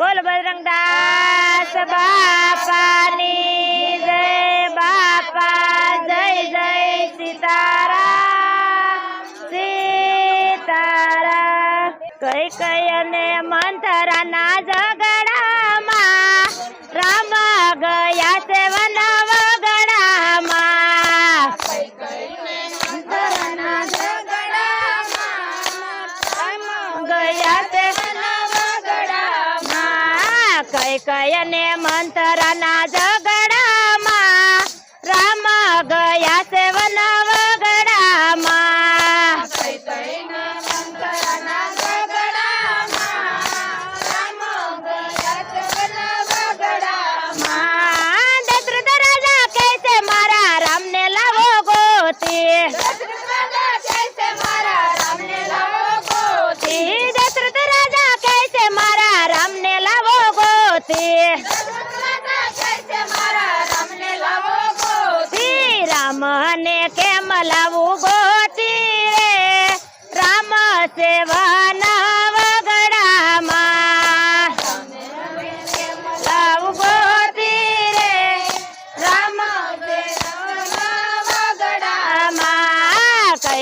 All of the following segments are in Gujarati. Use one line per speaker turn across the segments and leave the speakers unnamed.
બોલ બજરંગદાસ બાપાની જય બાપા જય જય સીતારા સીતારા કઈ કઈ અને કઈ કઈ અને ના ઝઘડામાં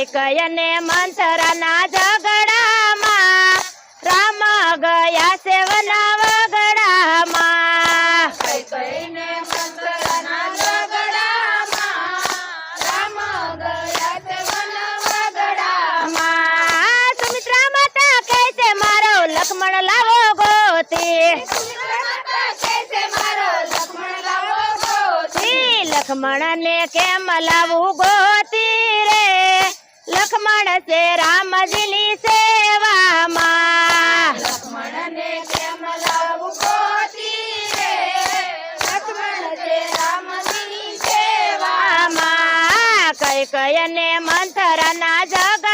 વગડામાં ને કઈ ના ઝઘડામાં રામ ગયા સેવન વગડામાં માં સુમિત્રા માતા કહે છે મારો લક્ષ્મણ લાવો ગોતી. ઈ લક્ષ્મણ ને કેમ લાવું રે લક્ષ્મણ છે રામજીની સેવામાં. સેવામાં. કઈ અને મંથરાના ઝઘડામાં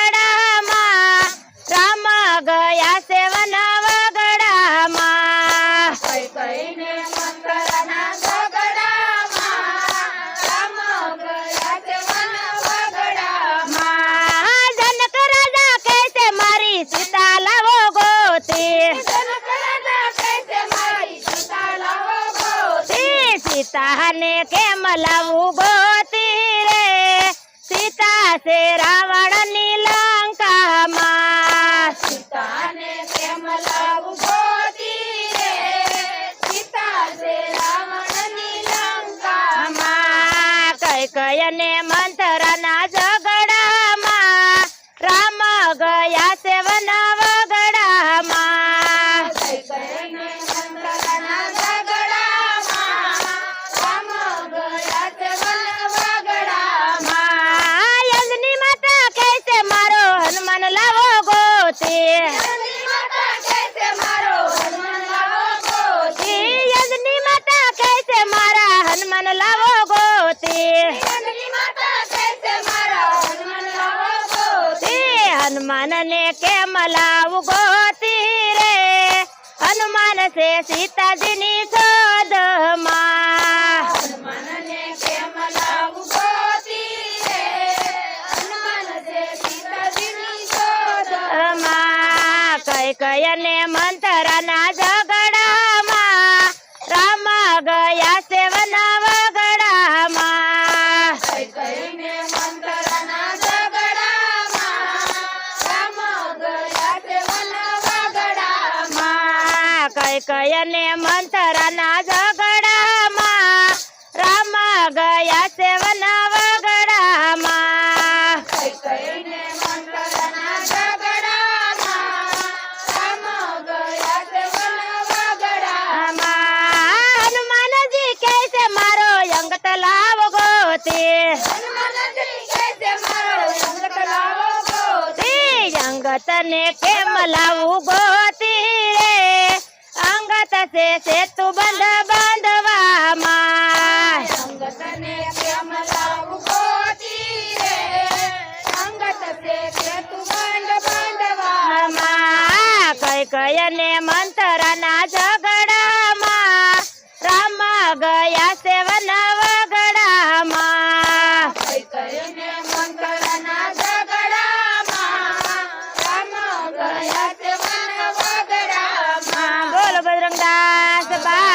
ઈ સીતાને કેમ લાવું ગોતી રે? સીતા છે રાવણની લંકામાં. માં કઈ કઈ મંત્ર ના ઝઘડામાં હનુમાન લાવો ગોતી. હનુમાન ને કેમ લાવું ગોતી રે? હનુમાન છે સીતાજીની શોધમાં માં કઈ કઈ અને મંથરાના ઝઘડામાં માં ને કઈ અને મંથરાના ઝઘડામાં રામ ગયા સેવન વગડામાં હનુમાનજી કે છે મારો અંગત લાવ ગોતી. અંગત ને કેમ લાવું ગોતી? અંગત છે સેતુ બંધ બાંધવામાં. માં કઈ કઈ અને મંથરાના ઝઘડામાં રામ ગયા સેવન Bye bye.